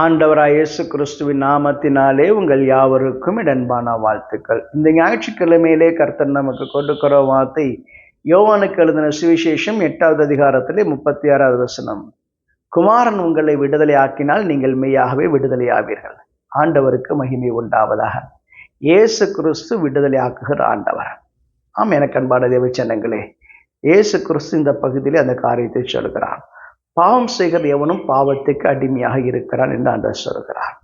ஆண்டவராய் இயேசு கிறிஸ்துவின் நாமத்தினாலே உங்கள் யாவருக்கும் இடன்பான வாழ்த்துக்கள். இந்த ஞாயிற்றுக்கிழமையிலே கர்த்தர் நமக்கு கொடுக்கிற வார்த்தை யோவானுக்கு எழுதின சுவிசேஷம் எட்டாவது அதிகாரத்திலே முப்பத்தி ஆறாவது வசனம். குமாரன் உங்களை விடுதலை ஆக்கினால் நீங்கள் மெய்யாகவே விடுதலை ஆவீர்கள். ஆண்டவருக்கு மகிமை உண்டாவதாக. இயேசு கிறிஸ்து விடுதலை ஆக்குகிற ஆண்டவர். ஆம் எனக்கு அன்பான தேவச்சனங்களே இயேசு கிறிஸ்து இந்த பகுதியிலே அந்த காரியத்தை சொல்கிறான் பாவம் செய்கிற எவனும் பாவத்துக்கு அடிமையாக இருக்கிறான் என்று ஆண்டவர் சொல்கிறார்.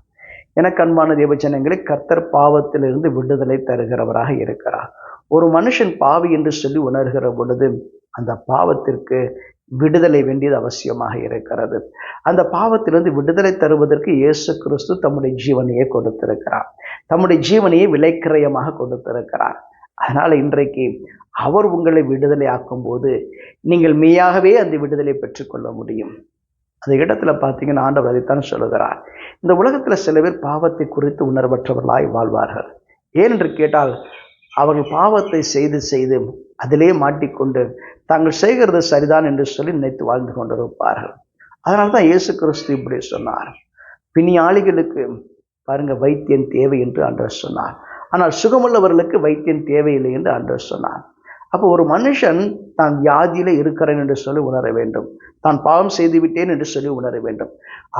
எனக்கு அன்பான தேவச்சனங்களை கர்த்தர் பாவத்திலிருந்து விடுதலை தருகிறவராக இருக்கிறார். ஒரு மனுஷன் பாவி என்று சொல்லி உணர்கிற பொழுது அந்த பாவத்திற்கு விடுதலை வேண்டியது அவசியமாக இருக்கிறது. அந்த பாவத்திலிருந்து விடுதலை தருவதற்கு இயேசு கிறிஸ்து தம்முடைய ஜீவனையே கொடுத்திருக்கிறார். தம்முடைய ஜீவனையே விலைக்கிரயமாக கொடுத்திருக்கிறார். அதனால் இன்றைக்கு அவர் உங்களை விடுதலை ஆக்கும்போது நீங்கள் மெய்யாகவே அந்த விடுதலை பெற்றுக்கொள்ள முடியும். அந்த இடத்துல பார்த்தீங்கன்னா ஆண்டவர் அதைத்தான் சொல்லுகிறார். இந்த உலகத்தில் சில பேர் பாவத்தை குறித்து உணர்வற்றவர்களாய் வாழ்வார்கள். ஏனென்று கேட்டால் அவர்கள் பாவத்தை செய்து செய்து அதிலே மாட்டிக்கொண்டு தாங்கள் செய்கிறது சரிதான் என்று சொல்லி நினைத்து வாழ்ந்து கொண்டிருப்பார்கள். அதனால தான் இயேசு கிறிஸ்து இப்படி சொன்னார். பிணியாளிகளுக்கு பாருங்க வைத்தியன் தேவை என்று அன்றர் சொன்னார். ஆனால் சுகமுள்ளவர்களுக்கு வைத்தியன் தேவையில்லை என்று அன்றர் சொன்னார். அப்போ ஒரு மனுஷன் தான் வியாதியில் இருக்கிறேன் என்று சொல்லி உணர வேண்டும். தான் பாவம் செய்து விட்டேன் என்று சொல்லி உணர வேண்டும்.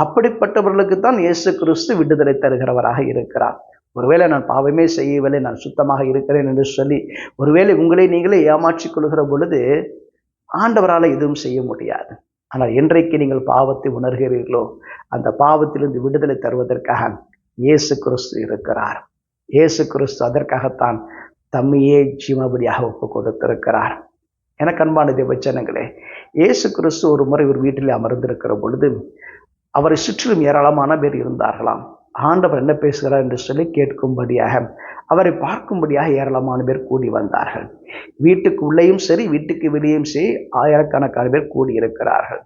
அப்படிப்பட்டவர்களுக்கு தான் இயேசு கிறிஸ்து விடுதலை தருகிறவராக இருக்கிறார். ஒருவேளை நான் பாவமே செய்யவில்லை நான் சுத்தமாக இருக்கிறேன் என்று சொல்லி ஒருவேளை உங்களை நீங்களே ஏமாற்றிக் கொள்கிற பொழுது ஆண்டவரால் எதுவும் செய்ய முடியாது. ஆனால் என்றைக்கு நீங்கள் பாவத்தை உணர்கிறீர்களோ அந்த பாவத்திலிருந்து விடுதலை தருவதற்காக இயேசு கிறிஸ்து இருக்கிறார். இயேசு கிறிஸ்து அதற்காகத்தான் தம்மையே ஜீவபடியாக ஒப்பு கொடுத்திருக்கிறார் எனக்கு அன்பான தேவச்சனங்களே இயேசு கிறிஸ்து ஒரு முறை ஒரு வீட்டில் அமர்ந்திருக்கிற பொழுது அவரை சுற்றிலும் ஏராளமான பேர் இருந்தார்களாம். ஆண்டவர் என்ன பேசுகிறார் என்று சொல்லி கேட்கும்படியாக அவரை பார்க்கும்படியாக ஏராளமான பேர் கூடி வந்தார்கள். வீட்டுக்கு உள்ளேயும் சரி வீட்டுக்கு வெளியும் சரி ஆயிரக்கணக்கான பேர் கூடி இருக்கிறார்கள்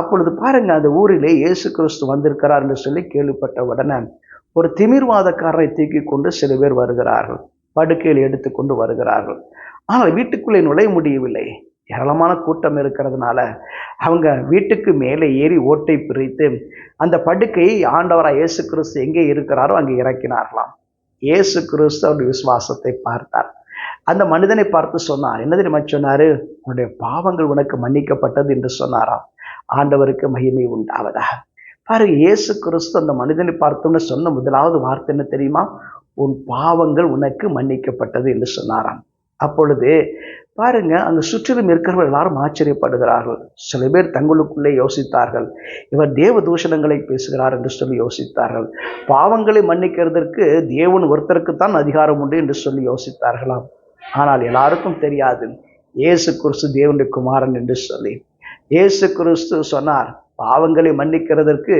அப்பொழுது பாருங்க அந்த ஊரிலே இயேசு கிறிஸ்து வந்திருக்கிறார் என்று சொல்லி கேள்விப்பட்ட உடனே ஒரு திமிர்வாதக்காரரை தூக்கி கொண்டு சில பேர் வருகிறார்கள். படுக்கையில் எடுத்துக்கொண்டு வருகிறார்கள். ஆனால் வீட்டுக்குள்ளே நுழைய முடியவில்லை. ஏராளமான கூட்டம் இருக்கிறதுனால அவங்க வீட்டுக்கு மேலே ஏறி ஓட்டை பிரித்து அந்த படுக்கையை ஆண்டவராக இயேசு கிறிஸ்து எங்கே இருக்கிறாரோ அங்கே இறக்கினார்களாம். இயேசு கிறிஸ்து அவருடைய விசுவாசத்தை பார்த்தார். அந்த மனிதனை பார்த்து சொன்னார் என்ன தெரியுமா சொன்னார்? உன்னுடைய பாவங்கள் உனக்கு மன்னிக்கப்பட்டது என்று சொன்னாராம். ஆண்டவருக்கு மகிமை உண்டாவதாக. பாருங்க இயேசு கிறிஸ்து அந்த மனிதனை பார்த்தோன்னு சொன்ன முதலாவது வார்த்தை என்ன தெரியுமா? உன் பாவங்கள் உனக்கு மன்னிக்கப்பட்டது என்று சொன்னாராம். அப்பொழுது பாருங்க அங்கு சுற்றிலும் இருக்கிறவர்கள் எல்லாரும் ஆச்சரியப்படுகிறார்கள். சில பேர் தங்களுக்குள்ளே யோசித்தார்கள். இவர் தேவ தூஷணங்களை பேசுகிறார் என்று சொல்லி யோசித்தார்கள். பாவங்களை மன்னிக்கிறதற்கு தேவன் ஒருத்தருக்குத்தான் அதிகாரம் உண்டு என்று சொல்லி யோசித்தார்களாம். ஆனால் எல்லாருக்கும் தெரியாது. இயேசு கிறிஸ்து தேவனுடைய குமாரன் என்று சொல்லி. இயேசு கிறிஸ்து சொன்னார் பாவங்களை மன்னிக்கிறதற்கு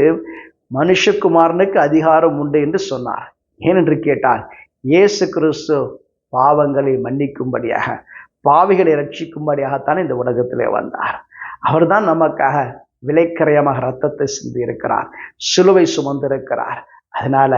மனுஷகுமாரனுக்கு அதிகாரம் உண்டு என்று சொன்னார். ஏனென்று கேட்டால் இயேசு கிறிஸ்து பாவங்களை மன்னிக்கும்படியாக பாவிகளை ரட்சிக்கும்படியாகத்தான் இந்த உலகத்திலே வந்தார். அவர்தான் நமக்காக விலைக்கரையமாக ரத்தத்தை சிந்தி இருக்கிறார் சிலுவை சுமந்திருக்கிறார் அதனால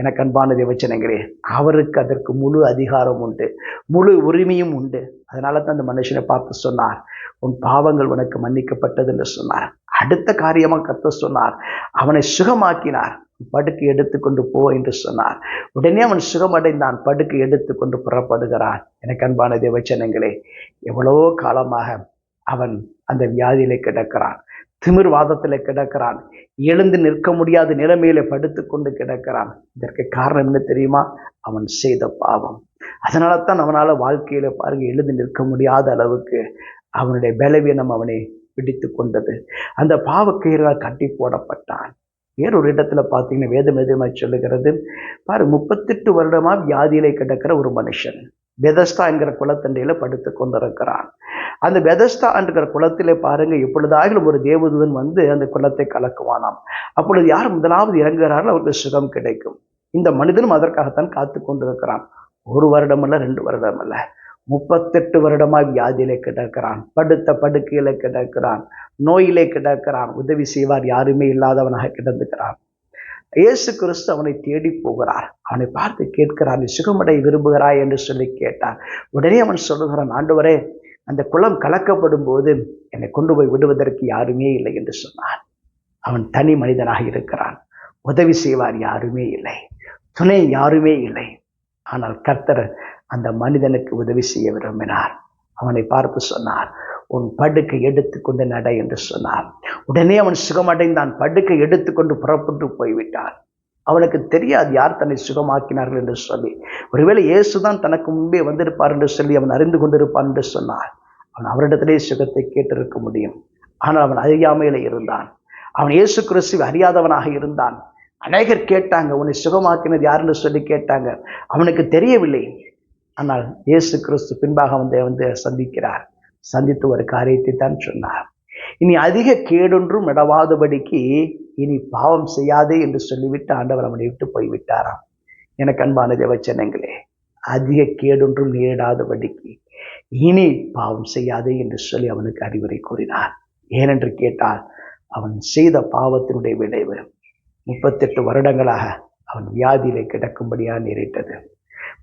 எனக்கு அன்பான தேவச்சனங்களே அவருக்கு அதற்கு முழு அதிகாரம் உண்டு முழு உரிமையும் உண்டு. அதனால தான் அந்த மனுஷனை பார்த்து சொன்னார் உன் பாவங்கள் உனக்கு மன்னிக்கப்பட்டது என்று சொன்னார். அடுத்த காரியமாக கத்த சொன்னார் அவனை சுகமாக்கினார். படுக்கை எடுத்துக்கொண்டு போ என்று சொன்னார். உடனே அவன் சுகமடைந்தான் படுக்கை எடுத்துக்கொண்டு புறப்படுகிறான். எனக்கு அன்பான தேவச்சனங்களே எவ்வளவோ காலமாக அவன் அந்த வியாதியிலே கிடக்கிறான். திமிர்வாதத்தில் கிடக்கிறான். எழுந்து நிற்க முடியாத நிலைமையில படுத்து கொண்டு கிடக்கிறான். இதற்கு காரணம் என்ன தெரியுமா? அவன் செய்த பாவம். அதனால தான் அவனால் வாழ்க்கையில பாருங்க எழுந்து நிற்க முடியாத அளவுக்கு அவனுடைய பலவீனம் அவனை பிடித்து கொண்டது. அந்த பாவக்கயிறால் கட்டி போடப்பட்டான். வேறொரு இடத்துல பார்த்தீங்கன்னா வேதம் எதிரமாய் சொல்லுகிறது. பாரு முப்பத்தெட்டு வருடமா வியாதியிலே கிடக்கிற ஒரு மனுஷன் பெதஸ்தா என்கிற குளத்தண்டையில படுத்து கொண்டிருக்கிறான். அந்த பெதஸ்தா என்கிற குளத்திலே பாருங்க எப்பொழுதாகிலும் ஒரு தேவதூதன் வந்து அந்த குளத்தை கலக்குவானாம். அப்பொழுது யார் முதலாவது இறங்குகிறார்கள் அவருக்கு சுகம் கிடைக்கும். இந்த மனிதனும் அதற்காகத்தான் காத்து கொண்டிருக்கிறான். ஒரு வருடம் அல்ல ரெண்டு வருடம் அல்ல. முப்பத்தெட்டு வருடமாய் வியாதியிலே கிடக்கிறான். படுத்த படுக்கையில கிடக்கிறான். நோயிலே கிடக்கிறான். உதவி செய்வார். யாருமே இல்லாதவனாக கிடந்துக்கிறான். இயேசு கிறிஸ்து அவனை தேடி போகிறார். அவனை பார்த்து கேட்கிறான் நீ சுகமடை விரும்புகிறாய்? என்று சொல்லி கேட்டார். உடனே அவன் சொல்லுகிறான் ஆண்டவரே அந்த குளம் கலக்கப்படும் போது என்னை கொண்டு போய் விடுவதற்கு யாருமே இல்லை என்று சொன்னான் அவன் தனி மனிதனாக இருக்கிறான். உதவி செய்வார் யாருமே இல்லை. துணை யாருமே இல்லை. ஆனால் கர்த்தர் அந்த மனிதனுக்கு உதவி செய்ய விரும்பினார். அவனை பார்த்து சொன்னார் உன் படுக்கை எடுத்துக்கொண்டு நட என்று சொன்னார். உடனே அவன் சுகமடைந்தான். படுக்கை எடுத்துக்கொண்டு புறப்பட்டு போய்விட்டான். அவனுக்கு தெரியாது யார் தன்னை சுகமாக்கினார்கள் என்று சொல்லி. ஒருவேளை இயேசுதான் தனக்கு முன்பே வந்திருப்பார் என்று சொல்லி அவன் அறிந்து கொண்டிருப்பான் என்று சொன்னார். அவன் அவரிடத்திலே சுகத்தை கேட்டிருக்க முடியும். ஆனால் அவன் அறியாமையில இருந்தான். அவன் இயேசு கிறிஸ்துவை அறியாதவனாக இருந்தான். அநேகர் கேட்டாங்க உன்னை சுகமாக்கினது யாருன்னு சொல்லி கேட்டாங்க. அவனுக்கு தெரியவில்லை. ஆனால் இயேசு கிறிஸ்து பின்பாக வந்து வந்து சந்திக்கிறார். சந்தித்து ஒரு காரியத்தை தான் சொன்னார். இனி அதிக கேடொன்றும் இடவாதபடிக்கு இனி பாவம் செய்யாதே என்று சொல்லிவிட்டு ஆண்டவர் அவனை விட்டு போய்விட்டாராம். எனக்கு அன்பான தேவச்சனங்களே அதிக கேடொன்றும் நேரிடாதபடிக்கு இனி பாவம் செய்யாதே என்று சொல்லி அவனுக்கு அறிவுரை கூறினார். ஏனென்று கேட்டால் அவன் செய்த பாவத்தினுடைய விளைவு முப்பத்தெட்டு வருடங்களாக அவன் வியாதியிலே கிடக்கும்படியா நேரிட்டது.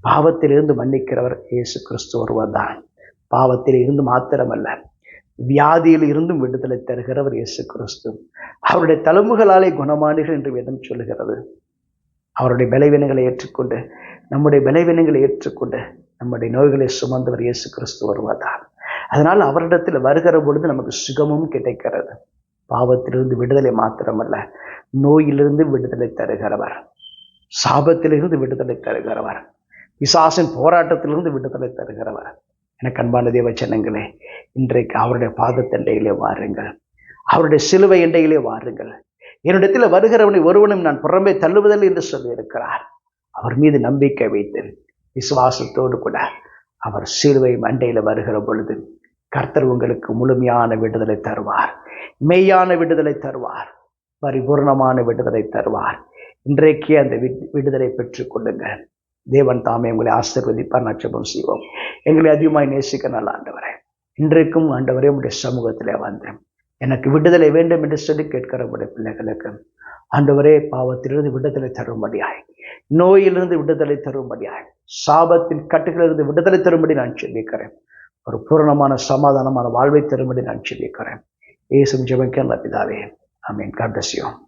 பாவத்திலிருந்து மன்னிக்கிறவர் இயேசு கிறிஸ்து ஒருவர் தான் பாவத்தில் இருந்து மாத்திரமல்ல வியாதியில் இருந்தும் விடுதலை தருகிறவர் இயேசு கிறிஸ்து. அவருடைய தழும்புகளாலே குணமானீர்கள் என்று வேதம் சொல்லுகிறது. அவருடைய விளைவினங்களை ஏற்றுக்கொண்டு நம்முடைய விளைவினங்களை ஏற்றுக்கொண்டு நம்முடைய நோய்களை சுமந்தவர் இயேசு கிறிஸ்து வருவதால் அதனால் அவரிடத்தில் வருகிற பொழுது நமக்கு சுகமும் கிடைக்கிறது. பாவத்திலிருந்து விடுதலை மாத்திரமல்ல நோயிலிருந்து விடுதலை தருகிறவர். சாபத்திலிருந்து விடுதலை தருகிறவர். விசாசின் போராட்டத்திலிருந்து விடுதலை தருகிறவர். எனக்கு அன்பான தேவ ஜனங்களே இன்றைக்கு அவருடைய பாதத்தண்டையிலே வாருங்கள். அவருடைய சிலுவை எண்டையிலே வாருங்கள். என்னிடத்தில் வருகிறவனை ஒருவனும் நான் புறம்பே தள்ளுவதில்லை என்று சொல்லியிருக்கிறார். அவர் மீது நம்பிக்கை வைத்து விசுவாசத்தோடு கூட அவர் சிலுவை மண்டையில் வருகிற பொழுது கர்த்தர் உங்களுக்கு முழுமையான விடுதலை தருவார். மெய்யான விடுதலை தருவார். பரிபூர்ணமான விடுதலை தருவார். இன்றைக்கே அந்த வி- விடுதலை பெற்றுக்கொள்ளுங்கள் தேவன் தாமே உங்களை ஆசிர்வதிப்பார் நட்சபம் செய்வோம். எங்களை அதிகமாய் நேசிக்க நல்ல ஆண்டவரே இன்றைக்கும் ஆண்டவரே உடைய சமூகத்தில் வந்தேன். எனக்கு விடுதலை வேண்டும் என்று சொல்லி கேட்கிற உடைய பிள்ளைகளுக்கு ஆண்டவரே பாவத்திலிருந்து விடுதலை தரும்படியாய் நோயிலிருந்து விடுதலை தரும்படியாய் சாபத்தின் கட்டுகளிலிருந்து விடுதலை தரும்படி நான் சொல்லிக்கிறேன் ஒரு பூரணமான சமாதானமான வாழ்வை தரும்படி நான் சொல்லிக்கிறேன் ஏசும் ஜெபம் கேள்வி பிதாவே. I got bless